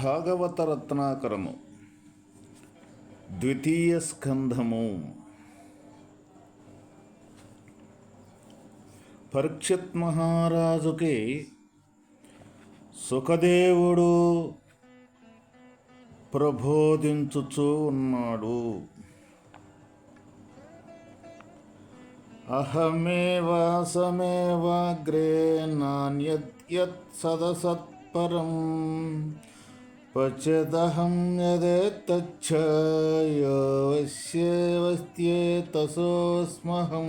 భాగవత రత్నాకరము ద్వితీయ స్కంధము. పరీక్షిత్ మహారాజుకి సుఖదేవుడు ప్రబోధించుచూ ఉన్నాడు. అహమేవాసమేవాగ్రే నాణ్యత్ సదసత్పరం. పశ్యదహం యదేతచ్చేతసోస్మహం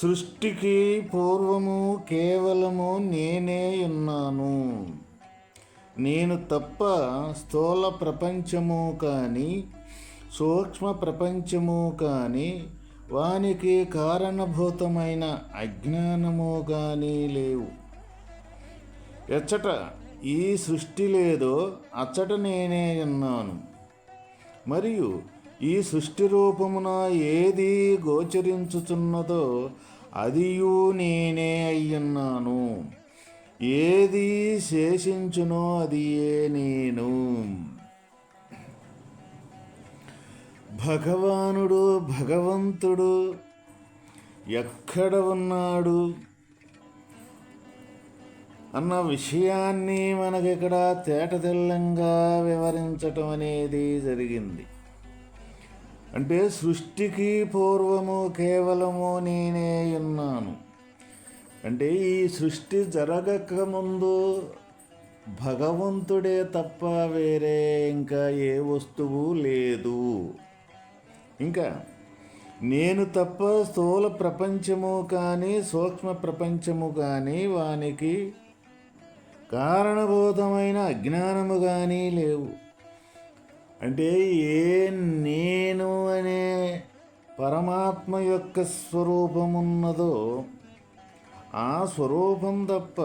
సృష్టికి పూర్వము కేవలము నేనే ఉన్నాను నేను తప్ప స్థూల ప్రపంచము కానీ సూక్ష్మ ప్రపంచము కానీ వానికి కారణభూతమైన అజ్ఞానము కానీ లేవు. ఎచ్చట ఈ సృష్టి లేదో అచ్చట నేనే అన్నాను. మరియు ఈ సృష్టి రూపమున ఏది గోచరించుచున్నదో అదియు నేనే అయ్యున్నాను. ఏది శేషించునో అది నేను. భగవానుడు భగవంతుడు ఎక్కడ ఉన్నాడు? అన్న విషయాన్ని మనకిక్కడ తేటతెల్లంగా వివరించటం అనేది జరిగింది. అంటే సృష్టికి పూర్వము కేవలము నేనే ఉన్నాను. అంటే ఈ సృష్టి జరగక ముందు భగవంతుడే తప్ప వేరే ఇంకా ఏ వస్తువు లేదు. ఇంకా నేను తప్ప స్థూల ప్రపంచము కానీ సూక్ష్మ ప్రపంచము కానీ వానికి కారణభూతమైన అజ్ఞానము కానీ లేవు. అంటే ఏ నేను అనే పరమాత్మ యొక్క స్వరూపమున్నదో ఆ స్వరూపం తప్ప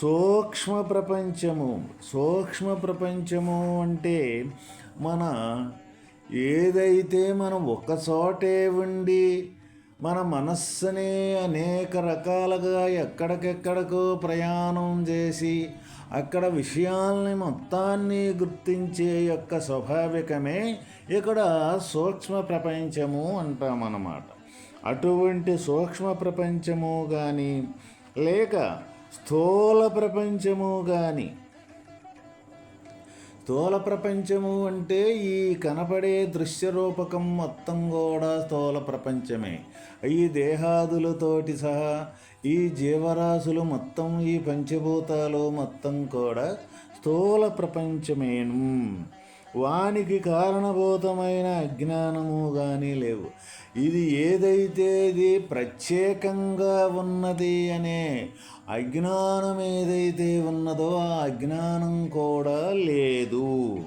సూక్ష్మ ప్రపంచము సూక్ష్మ ప్రపంచము అంటే మన ఏదైతే మనం ఒకచోటే ఉండి మన మనస్సుని అనేక రకాలుగా ఎక్కడికెక్కడికో ప్రయాణం చేసి అక్కడ విషయాల్ని మొత్తాన్ని గుర్తించే యొక్క స్వాభావికమే ఇక్కడ సూక్ష్మ ప్రపంచము అంటామన్నమాట. అటువంటి సూక్ష్మ ప్రపంచము కానీ లేక స్థూల ప్రపంచము కానీ స్థూల ప్రపంచము అంటే ఈ కనపడే దృశ్య రూపకం మొత్తం కూడా స్థూల ప్రపంచమే. ఈ దేహాదులతోటి సహా ఈ జీవరాశులు మొత్తం ఈ పంచభూతాలు మొత్తం కూడా స్థూల ప్రపంచమేను. వానికి కారణభూతమైన అజ్ఞానము కానీ లేవు. ఇది ఏదైతే ఇది ప్రత్యేకంగా ఉన్నది అనే అజ్ఞానం ఏదైతే ఉన్నదో ఆ అజ్ఞానం కూడా లేదు.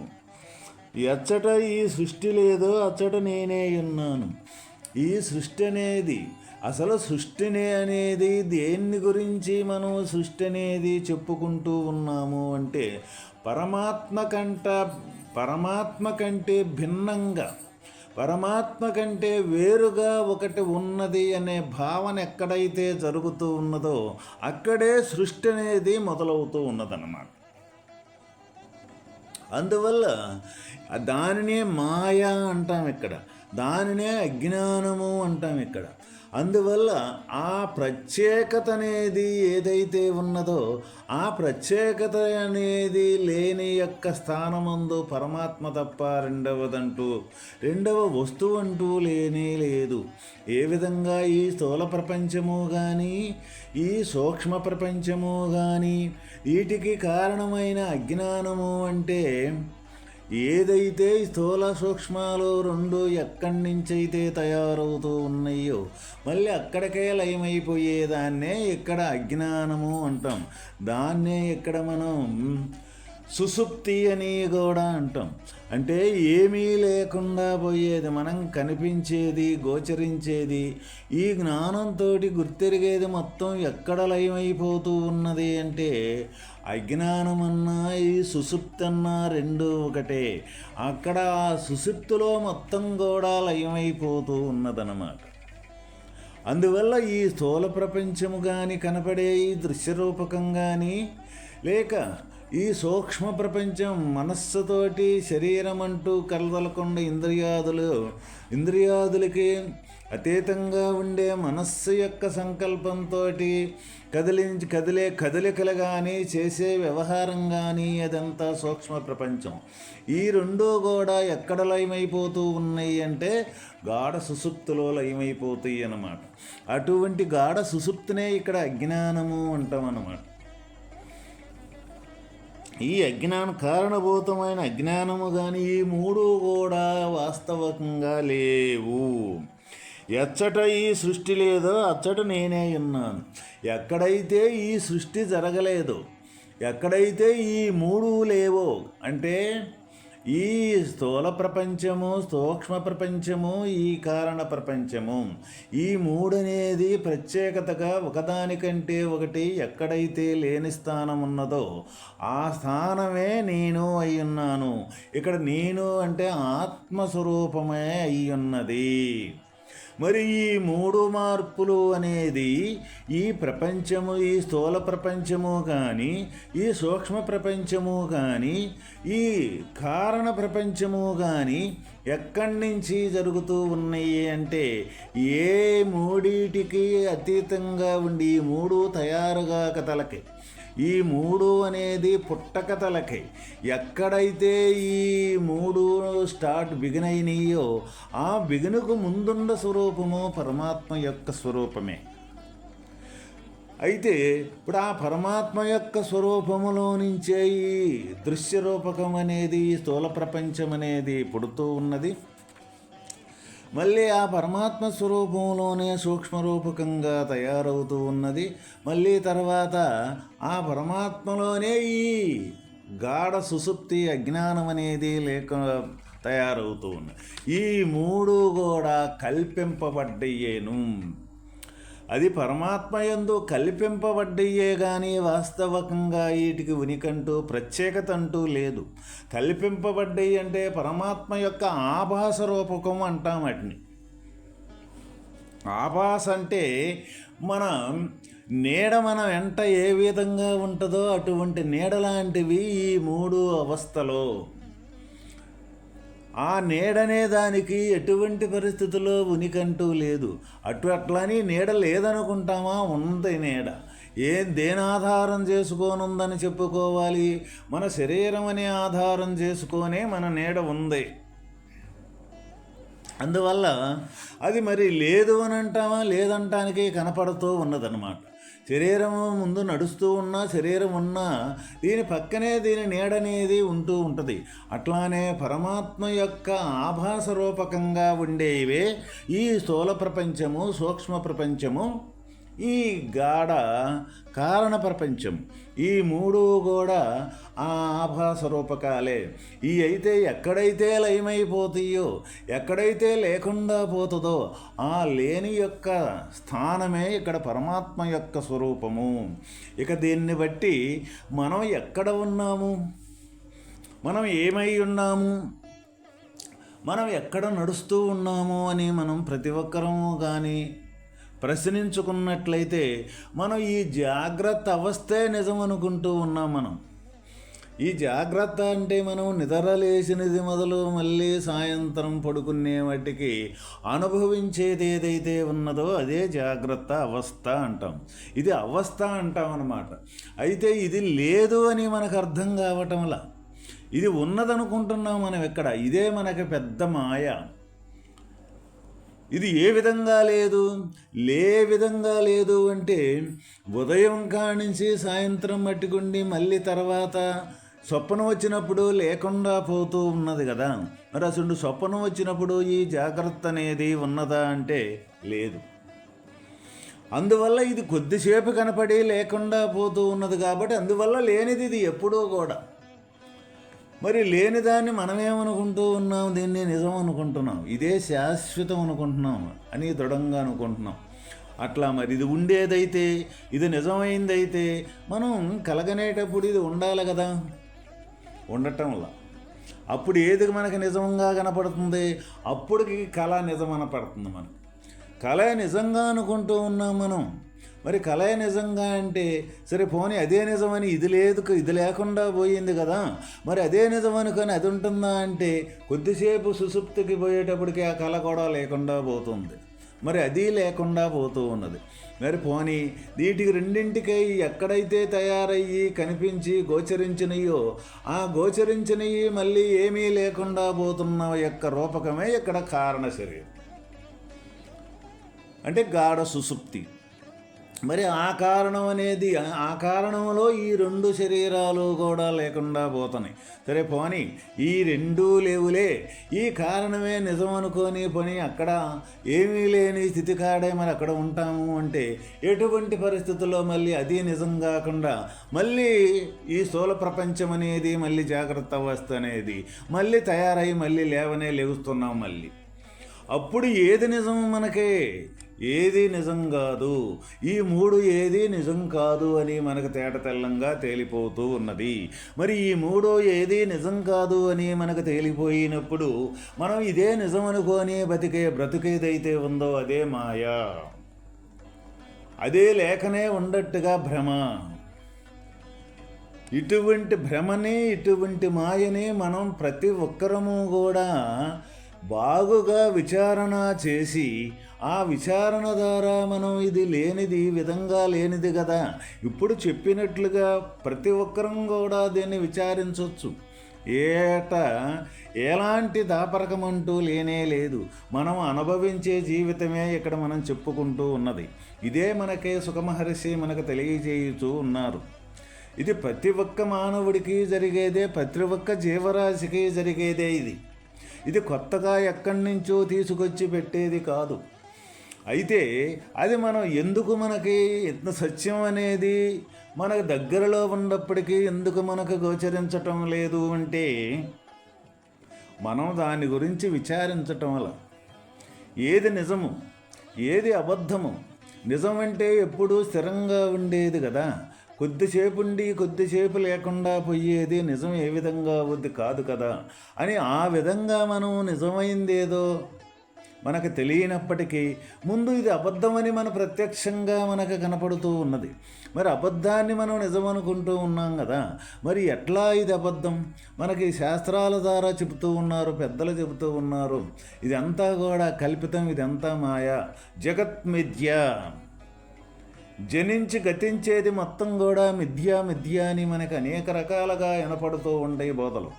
ఎచ్చట ఈ సృష్టి లేదో అచ్చట నేనే ఉన్నాను. ఈ సృష్టి అనేది అసలు సృష్టిని అనేది దేన్ని గురించి మనం సృష్టి అనేది చెప్పుకుంటూ ఉన్నాము అంటే పరమాత్మ కంట పరమాత్మ కంటే భిన్నంగా పరమాత్మ కంటే వేరుగా ఒకటి ఉన్నది అనే భావన ఎక్కడైతే జరుగుతూ ఉన్నదో అక్కడే సృష్టి అనేది మొదలవుతూ ఉన్నదన్నమాట. అందువల్ల దానినే మాయా అంటాం ఇక్కడ దానినే అజ్ఞానము అంటాం ఇక్కడ. అందువల్ల ఆ ప్రత్యేకత అనేది ఏదైతే ఉన్నదో ఆ ప్రత్యేకత అనేది లేని యొక్క స్థానమందు పరమాత్మ తప్ప రెండవదంటూ రెండవ వస్తువు అంటూ లేనే లేదు. ఏ విధంగా ఈ స్థూల ప్రపంచము కానీ ఈ సూక్ష్మ ప్రపంచము కానీ వీటికి కారణమైన అజ్ఞానము అంటే ఏదైతే స్థూల సూక్ష్మాలు రెండు ఎక్కడి నుంచైతే తయారవుతూ ఉన్నాయో మళ్ళీ అక్కడికే లయమైపోయేదాన్నే ఇక్కడ అజ్ఞానము అంటాం. దాన్నే ఇక్కడ మనం సుసుప్తి అని కూడా అంటాం. అంటే ఏమీ లేకుండా పోయేది మనం కనిపించేది గోచరించేది ఈ జ్ఞానంతో గుర్తెరిగేది మొత్తం ఎక్కడ లయమైపోతూ ఉన్నది అంటే అజ్ఞానమన్నా ఈ సుసుప్తన్నా రెండు ఒకటే. అక్కడ ఆ సుసుప్తిలో మొత్తం కూడా లయమైపోతూ ఉన్నదన్నమాట. అందువల్ల ఈ స్థూల ప్రపంచము కానీ కనపడే ఈ దృశ్యరూపకం కానీ లేక ఈ సూక్ష్మ ప్రపంచం మనస్సుతోటి శరీరం అంటూ కలదలకుండా ఇంద్రియాదులు ఇంద్రియాదులకి అతీతంగా ఉండే మనస్సు యొక్క సంకల్పంతో కదిలించి కదిలే కదలికలు కానీ చేసే వ్యవహారం కానీ అదంతా సూక్ష్మ ప్రపంచం. ఈ రెండూ కూడా ఎక్కడ లయమైపోతూ ఉన్నాయి అంటే గాఢ సుసుప్తిలో లయమైపోతాయి అన్నమాట. అటువంటి గాఢ సుసుప్తినే ఇక్కడ అజ్ఞానము అంటాం అన్నమాట. ఈ అజ్ఞాన కారణభూతమైన అజ్ఞానము కానీ ఈ మూడు కూడా వాస్తవకంగా లేవు. ఎచ్చట ఈ సృష్టి లేదో అచ్చట నేనే ఉన్నాను. ఎక్కడైతే ఈ సృష్టి జరగలేదు ఎక్కడైతే ఈ మూడు లేవో అంటే ఈ స్థూల ప్రపంచము సూక్ష్మ ప్రపంచము ఈ కారణ ప్రపంచము ఈ మూడనేది ప్రత్యేకతగా ఒకదానికంటే ఒకటి ఎక్కడైతే లేని స్థానం ఉన్నదో ఆ స్థానమే నేను అయి ఉన్నాను. ఇక్కడ నేను అంటే ఆత్మస్వరూపమే అయి ఉన్నది. మరి ఈ మూడు మార్పులు అనేది ఈ ప్రపంచము ఈ స్థూల ప్రపంచము కానీ ఈ సూక్ష్మ ప్రపంచము కానీ ఈ కారణ ప్రపంచము కానీ ఎక్కడి నుంచి జరుగుతూ ఉన్నాయి అంటే ఏ మూడిటికి అతీతంగా ఉండి ఈ మూడు తయారుగా కథలకి. ఈ మూడు అనేది పుట్టకథలకై ఎక్కడైతే ఈ మూడు స్టార్ట్ బిగిన్ అయినాయో ఆ బిగినకు ముందున్న స్వరూపము పరమాత్మ యొక్క స్వరూపమే. అయితే ఇప్పుడు ఆ పరమాత్మ యొక్క స్వరూపములో నుంచే ఈ దృశ్యరూపకం అనేది స్థూల ప్రపంచం అనేది పుడుతూ ఉన్నది. మళ్ళీ ఆ పరమాత్మ స్వరూపంలోనే సూక్ష్మరూపకంగా తయారవుతూ ఉన్నది. మళ్ళీ తర్వాత ఆ పరమాత్మలోనే ఈ గాఢ సుసుప్తి అజ్ఞానం అనేది లేక తయారవుతూ ఉన్నది. ఈ మూడు కూడా కల్పింపబడ్డయ్యేను అది పరమాత్మ యందు కల్పింపబడ్డయ్యే కానీ వాస్తవకంగా వీటికి ఉనికంటూ ప్రత్యేకత అంటూ లేదు. కల్పింపబడ్డయి అంటే పరమాత్మ యొక్క ఆభాస రూపకం అంటాం వాటిని. ఆభాస అంటే మనం నీడ మన వెంట ఏ విధంగా ఉంటుందో అటువంటి నీడ లాంటివి ఈ మూడు అవస్థలో ఆ నీడనే దానికి ఎటువంటి పరిస్థితుల్లో ఉనికంటూ లేదు. అటు అట్లని నీడ లేదనుకుంటామా? ఉంది నీడ. ఏం దేని ఆధారం చేసుకోనుందని చెప్పుకోవాలి? మన శరీరం అనే ఆధారం చేసుకొనే మన నీడ ఉంది. అందువల్ల అది మరి లేదు అని అంటామా లేదంటానికి కనపడుతూ ఉన్నదన్నమాట. శరీరము ముందు నడుస్తూ ఉన్నా శరీరం ఉన్నా దీని పక్కనే దీని నీడనేది ఉంటూ ఉంటుంది. అట్లానే పరమాత్మ యొక్క ఆభాస రూపకంగా ఉండేవే ఈ స్థూల ప్రపంచము సూక్ష్మ ప్రపంచము ఈ గాఢ కారణ ప్రపంచం ఈ మూడు కూడా ఆ ఆభాస రూపకాలే. ఈ అయితే ఎక్కడైతే లయమైపోతాయో ఎక్కడైతే లేకుండా పోతుందో ఆ లేని యొక్క స్థానమే ఇక్కడ పరమాత్మ యొక్క స్వరూపము. ఇక దీన్ని బట్టి మనం ఎక్కడ ఉన్నాము? మనం ఏమై ఉన్నాము? మనం ఎక్కడ నడుస్తూ ఉన్నాము అని మనం ప్రతి ఒక్కరము కానీ ప్రశ్నించుకున్నట్లయితే మనం ఈ జాగ్రత్త అవస్థే నిజం అనుకుంటూ ఉన్నాం మనం. ఈ జాగ్రత్త అంటే మనం నిద్ర లేచినది మొదలు మళ్ళీ సాయంత్రం పడుకునే వాటికి అనుభవించేది ఏదైతే ఉన్నదో అదే జాగ్రత్త అవస్థ అంటాం. ఇది అవస్థ అంటాం అన్నమాట. అయితే ఇది లేదు అని మనకు అర్థం కావటంలా ఇది ఉన్నదనుకుంటున్నాం మనం ఎక్కడ? ఇదే మనకి పెద్ద మాయ. ఇది ఏ విధంగా లేదు? లే విధంగా లేదు అంటే ఉదయం కానించి సాయంత్రం మట్టుకుండి మళ్ళీ తర్వాత స్వప్నం వచ్చినప్పుడు లేకుండా పోతూ ఉన్నది కదా. మరి అసలు స్వప్నం వచ్చినప్పుడు ఈ జాగ్రత్త అనేది ఉన్నదా అంటే లేదు. అందువల్ల ఇది కొద్దిసేపు కనపడి లేకుండా పోతూ ఉన్నది కాబట్టి అందువల్ల లేనిది ఇది ఎప్పుడూ కూడా. మరి లేని దాన్ని మనమేమనుకుంటూ ఉన్నాం? దీన్ని నిజం అనుకుంటున్నాం ఇదే శాశ్వతం అనుకుంటున్నాం అని దృఢంగా అనుకుంటున్నాం. అట్లా మరి ఇది ఉండేదైతే ఇది నిజమైందైతే మనం కలగనేటప్పుడు ఇది ఉండాలి కదా? ఉండటంలా అప్పుడు ఏది మనకి నిజంగా కనపడుతుంది? అప్పటికి కళ నిజం అనపడుతుంది మనకు. కళ నిజంగా అనుకుంటూ ఉన్నాం మనం. మరి కళ నిజంగా అంటే సరే పోనీ అదే నిజమని ఇది లేదు ఇది లేకుండా పోయింది కదా. మరి అదే నిజం కానీ అది ఉంటుందా అంటే కొద్దిసేపు సుసుప్తికి పోయేటప్పటికి ఆ కళ కూడా లేకుండా పోతుంది. మరి అది లేకుండా పోతూ ఉన్నది. మరి పోనీ వీటికి రెండింటికై ఎక్కడైతే తయారయ్యి కనిపించి గోచరించినయో ఆ గోచరించినవి మళ్ళీ ఏమీ లేకుండా పోతున్న యొక్క రూపకమే ఇక్కడ కారణ శరీరం. అంటే గాఢ సుసుప్తి. మరి ఆ కారణం అనేది ఆ కారణంలో ఈ రెండు శరీరాలు కూడా లేకుండా పోతున్నాయి సరే పోని ఈ రెండూ లేవులే. ఈ కారణమే నిజం అనుకొని పని అక్కడ ఏమీ లేని స్థితి కాడే మరి అక్కడ ఉంటాము అంటే ఎటువంటి పరిస్థితుల్లో మళ్ళీ అది నిజం కాకుండా మళ్ళీ ఈ స్థూల ప్రపంచం అనేది మళ్ళీ జాగ్రత్త అవస్థ అనేది మళ్ళీ తయారై మళ్ళీ లేవనే లేవుస్తున్నాం మళ్ళీ. అప్పుడు ఏది నిజం మనకే? ఏది నిజం కాదు. ఈ మూడు ఏది నిజం కాదు అని మనకు తేట తెల్లంగా తేలిపోతూ ఉన్నది. మరి ఈ మూడో ఏది నిజం కాదు అని మనకు తేలిపోయినప్పుడు మనం ఇదే నిజం అనుకొని బతికే బ్రతుకేదైతే ఉందో అదే మాయా. అదే లేఖనే ఉండట్టుగా భ్రమ. ఇటువంటి భ్రమని ఇటువంటి మాయని మనం ప్రతి ఒక్కరము కూడా బాగుగా విచారణ చేసి ఆ విచారణ ద్వారా మనం ఇది లేనిది విధంగా లేనిది కదా. ఇప్పుడు చెప్పినట్లుగా ప్రతి ఒక్కరం కూడా దీన్ని విచారించవచ్చు ఏట ఎలాంటి దాపరకం అంటూ లేనే లేదు. మనం అనుభవించే జీవితమే ఇక్కడ మనం చెప్పుకుంటూ ఉన్నది. ఇదే మనకే సుఖమహర్షి మనకు తెలియజేయుతూ ఉన్నారు. ఇది ప్రతి ఒక్క మానవుడికి జరిగేదే ప్రతి ఒక్క జీవరాశికి జరిగేదే ఇది. ఇది కొత్తగా ఎక్కడి నుంచో తీసుకొచ్చి పెట్టేది కాదు. అయితే అది మనం ఎందుకు మనకి ఇంత సత్యం అనేది మనకు దగ్గరలో ఉన్నప్పటికీ ఎందుకు మనకు గోచరించటం లేదు అంటే మనం దాని గురించి విచారించటం వల్ల. ఏది నిజము ఏది అబద్ధము నిజం అంటే ఎప్పుడూ స్థిరంగా ఉండేది కదా. కొద్దిసేపుండి కొద్దిసేపు లేకుండా పోయేది నిజం ఏ విధంగా అవుద్ది కాదు కదా అని ఆ విధంగా మనం నిజమైందేదో మనకు తెలియనప్పటికీ ముందు ఇది అబద్ధమని మన ప్రత్యక్షంగా మనకు కనపడుతూ ఉన్నది. మరి అబద్ధాన్ని మనం నిజమనుకుంటూ ఉన్నాం కదా మరి ఎట్లా ఇది అబద్ధం? మనకి శాస్త్రాల ద్వారా చెబుతూ ఉన్నారు పెద్దలు చెబుతూ ఉన్నారు. ఇదంతా కూడా కల్పితం ఇదంతా మాయా. జగత్మిథ్య. జనించి గతించేది మొత్తం కూడా మిథ్యా మిథ్య అని మనకు అనేక రకాలుగా వినపడుతూ ఉంటాయి బోధలు.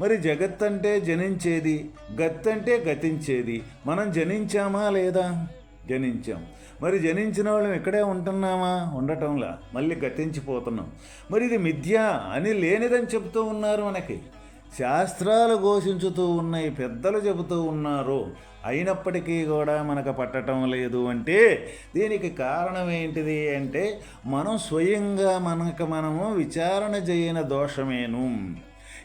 మరి జగత్ అంటే జనించేది గత్ అంటే గతించేది మనం జనించామా లేదా? జనించాం. మరి జనించిన వాళ్ళం ఇక్కడే ఉంటున్నామా? ఉండటంలా. మళ్ళీ గతించిపోతున్నాం. మరి ఇది మిథ్య అని లేనిదని చెబుతూ ఉన్నారు మనకి. శాస్త్రాలు ఘోషించుతూ ఉన్నాయి పెద్దలు చెబుతూ ఉన్నారు. అయినప్పటికీ కూడా మనకు పట్టడం లేదు అంటే దీనికి కారణం ఏంటిది అంటే మనం స్వయంగా మనకు మనము విచారణ చేయని దోషమేను.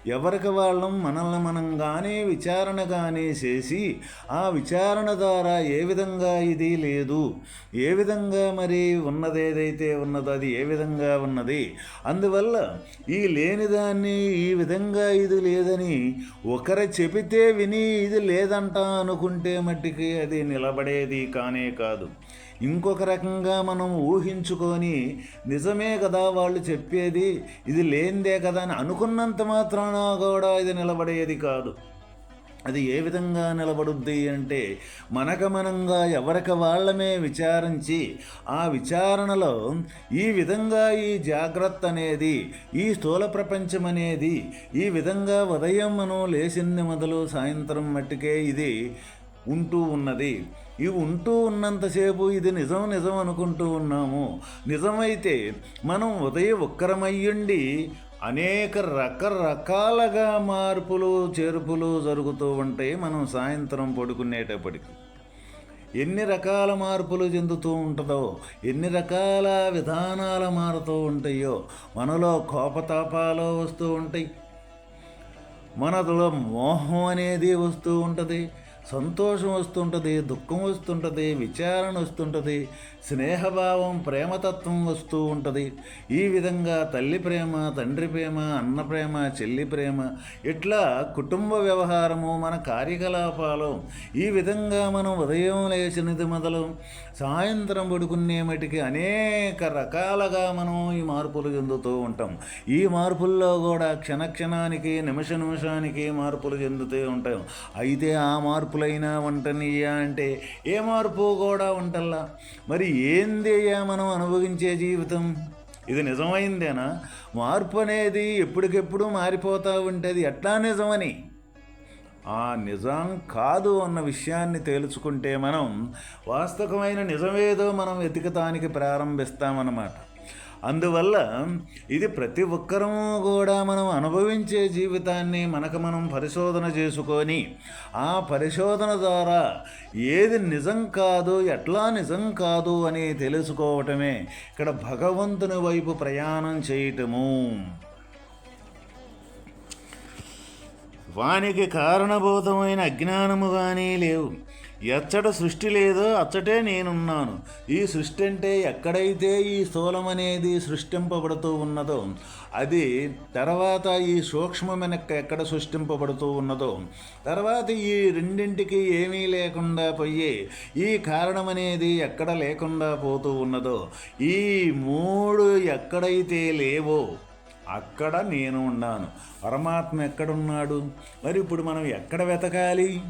ఎవరికి వాళ్ళం? మనల్ని మనం కానీ విచారణ కానీ చేసి ఆ విచారణ ద్వారా ఏ విధంగా ఇది లేదు? ఏ విధంగా మరి ఉన్నది ఏదైతే ఉన్నదో అది ఏ విధంగా ఉన్నది? అందువల్ల ఈ లేనిదాన్ని ఈ విధంగా ఇది లేదని ఒకరు చెబితే విని ఇది లేదంట అనుకుంటే మట్టికి అది నిలబడేది కానే కాదు. ఇంకొక రకంగా మనం ఊహించుకొని నిజమే కదా వాళ్ళు చెప్పేది ఇది లేనిదే కదా అని అనుకున్నంత మాత్రాన కూడా ఇది నిలబడేది కాదు. అది ఏ విధంగా నిలబడుద్ది అంటే మనక మనంగా ఎవరికి వాళ్ళమే విచారించి ఆ విచారణలో ఈ విధంగా ఈ జాగ్రత్త అనేది ఈ స్థూల ప్రపంచం అనేది ఈ విధంగా ఉదయం మనం లేచింది మొదలు సాయంత్రం మట్టుకే ఇది ఉంటూ ఉన్నది. ఇవి ఉంటూ ఉన్నంతసేపు ఇది నిజం నిజం అనుకుంటూ ఉన్నాము. నిజమైతే మనం ఉదయం ఒక్కరమయ్యుండి అనేక రకరకాలుగా మార్పులు చేర్పులు జరుగుతూ ఉంటాయి మనం సాయంత్రం పడుకునేటప్పటికి ఎన్ని రకాల మార్పులు చెందుతూ ఉంటుందో ఎన్ని రకాల విధానాలు మారుతూ ఉంటాయో మనలో కోపతాపాలు వస్తూ ఉంటాయి. మనలో మోహం అనేది వస్తూ ఉంటుంది. సంతోషం వస్తుంటుంది దుఃఖం వస్తుంటుంది విచారణ వస్తుంటుంది స్నేహభావం ప్రేమతత్వం వస్తూ ఉంటుంది. ఈ విధంగా తల్లి ప్రేమ తండ్రి ప్రేమ అన్న ప్రేమ చెల్లి ప్రేమ ఇట్లా కుటుంబ వ్యవహారము మన కార్యకలాపాలు ఈ విధంగా మనం ఉదయం లేచినది మొదలు సాయంత్రం పడుకునే మటుకి అనేక రకాలుగా మనం ఈ మార్పులు చెందుతూ ఉంటాం. ఈ మార్పుల్లో కూడా క్షణక్షణానికి నిమిష నిమిషానికి మార్పులు చెందుతూ ఉంటాం. అయితే ఆ మార్పు మార్పులైనా వంటనియ్యా అంటే ఏ మార్పు కూడా వంటల్లా మరి ఏంది మనం అనుభవించే జీవితం? ఇది నిజమైందేనా? మార్పు అనేది ఎప్పటికెప్పుడు మారిపోతూ ఉంటుంది. ఎట్లా నిజమని? ఆ నిజం కాదు అన్న విషయాన్ని తేల్చుకుంటే మనం వాస్తవమైన నిజమేదో మనం వెతికతానికి ప్రారంభిస్తామన్నమాట. అందువల్ల ఇది ప్రతి ఒక్కరము కూడా మనం అనుభవించే జీవితాన్ని మనకు మనం పరిశోధన చేసుకొని ఆ పరిశోధన ద్వారా ఏది నిజం కాదు ఎట్లా నిజం కాదు అని తెలుసుకోవటమే ఇక్కడ భగవంతుని వైపు ప్రయాణం చేయటము. వానికి కారణభూతమైన అజ్ఞానము కానీ లేవు. ఎచ్చట సృష్టి లేదో అచ్చటే నేనున్నాను. ఈ సృష్టి అంటే ఎక్కడైతే ఈ స్థూలం అనేది సృష్టింపబడుతూ ఉన్నదో అది తర్వాత ఈ సూక్ష్మమైన ఎక్కడ సృష్టింపబడుతూ ఉన్నదో తర్వాత ఈ రెండింటికి ఏమీ లేకుండా పోయి ఈ కారణం అనేది ఎక్కడ లేకుండా పోతూ ఉన్నదో ఈ మూడు ఎక్కడైతే లేవో అక్కడ నేను ఉన్నాను. పరమాత్మ ఎక్కడున్నాడు? మరి ఇప్పుడు మనం ఎక్కడ వెతకాలి?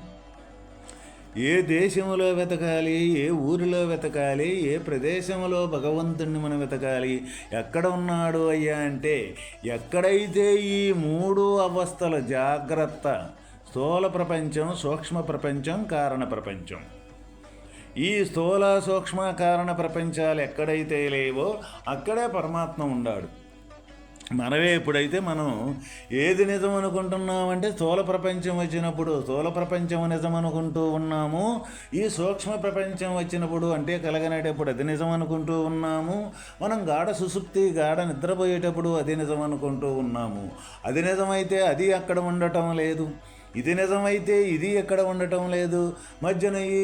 ఏ దేశంలో వెతకాలి ఏ ఊరిలో వెతకాలి ఏ ప్రదేశంలో భగవంతుణ్ణి మనం వెతకాలి ఎక్కడ ఉన్నాడు అయ్యా అంటే ఎక్కడైతే ఈ మూడు అవస్థల జాగ్రత్త స్థూల ప్రపంచం సూక్ష్మ ప్రపంచం కారణ ప్రపంచం. ఈ స్థూల సూక్ష్మ కారణ ప్రపంచాలు ఎక్కడైతే లేవో అక్కడే పరమాత్మ ఉన్నాడు మనమే ఎప్పుడైతే మనం ఏది నిజం అనుకుంటున్నామంటే స్థూల ప్రపంచం వచ్చినప్పుడు స్థూల ప్రపంచం నిజం అనుకుంటూ ఉన్నాము ఈ సూక్ష్మ ప్రపంచం వచ్చినప్పుడు అంటే కలగనేటప్పుడు అది నిజం అనుకుంటూ ఉన్నాము మనం గాఢ సుసుప్తి గాఢ నిద్రపోయేటప్పుడు అది నిజం అనుకుంటూ ఉన్నాము. అది నిజమైతే అది అక్కడ ఉండటం లేదు. ఇది నిజమైతే ఇది ఎక్కడ ఉండటం లేదు. మధ్యన ఈ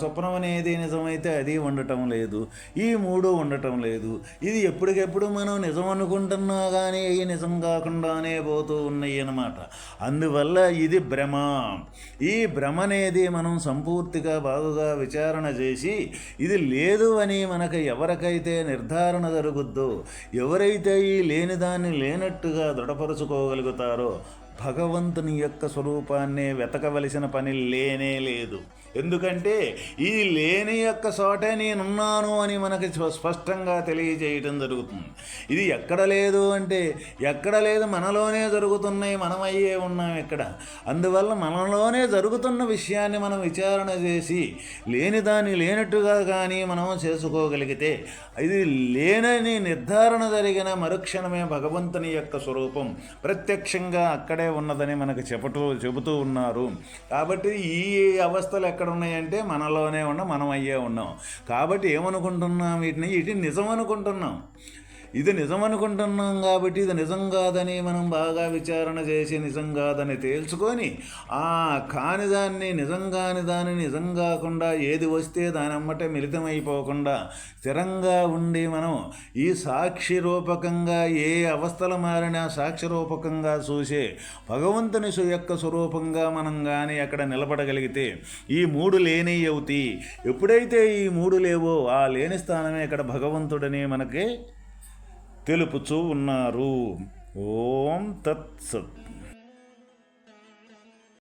స్వప్నం అనేది నిజమైతే అది ఉండటం లేదు. ఈ మూడు ఉండటం లేదు. ఇది ఎప్పటికెప్పుడు మనం నిజం అనుకుంటున్నా కానీ అవి నిజం కాకుండానే పోతూ ఉన్నాయి అన్నమాట. అందువల్ల ఇది భ్రమ. ఈ భ్రమ అనేది మనం సంపూర్తిగా బాగుగా విచారణ చేసి ఇది లేదు అని మనకు ఎవరికైతే నిర్ధారణ జరుగుద్దో ఎవరైతే ఈ లేని దాన్ని లేనట్టుగా దృఢపరుచుకోగలుగుతారో భగవంతుని యొక్క స్వరూపాన్నే వెతకవలసిన పని లేనే లేదు. ఎందుకంటే ఈ లేని యొక్క చోటే నేనున్నాను అని మనకి స్పష్టంగా తెలియజేయటం జరుగుతుంది. ఇది ఎక్కడ లేదు అంటే ఎక్కడ లేదు మనలోనే జరుగుతున్నాయి మనం అయ్యే ఉన్నాం ఇక్కడ. అందువల్ల మనలోనే జరుగుతున్న విషయాన్ని మనం విచారణ చేసి లేని దాన్ని లేనట్టుగా కానీ మనం చేసుకోగలిగితే ఇది లేనని నిర్ధారణ జరిగిన మరుక్షణమే భగవంతుని యొక్క స్వరూపం. ప్రత్యక్షంగా అక్కడే ఉన్నదని మనకు చెప్పటూ చెబుతూ ఉన్నారు. కాబట్టి ఈ అవస్థలు ఎక్కడ ఎక్కడ ఉన్నాయంటే మనలోనే ఉన్న మనం అయ్యే ఉన్నాం. కాబట్టి ఏమనుకుంటున్నాం వీటిని? వీటిని నిజం అనుకుంటున్నాం. ఇది నిజం అనుకుంటున్నాం కాబట్టి ఇది నిజం కాదని మనం బాగా విచారణ చేసి నిజం కాదని తేల్చుకొని ఆ కాని దాన్ని నిజం కాని దాన్ని నిజం కాకుండా ఏది వస్తే దాని అమ్మటే మిళితమైపోకుండా స్థిరంగా ఉండి మనం ఈ సాక్షి రూపకంగా ఏ అవస్థలు మారినా సాక్షి రూపకంగా చూసే భగవంతుని యొక్క స్వరూపంగా మనం కానీ అక్కడ నిలబడగలిగితే ఈ మూడు లేని అవుతాయి ఎప్పుడైతే ఈ మూడు లేవో ఆ లేని స్థానమే ఇక్కడ భగవంతుడని మనకి తెలుపుచూ ఉన్నారు. ఓం తత్సత్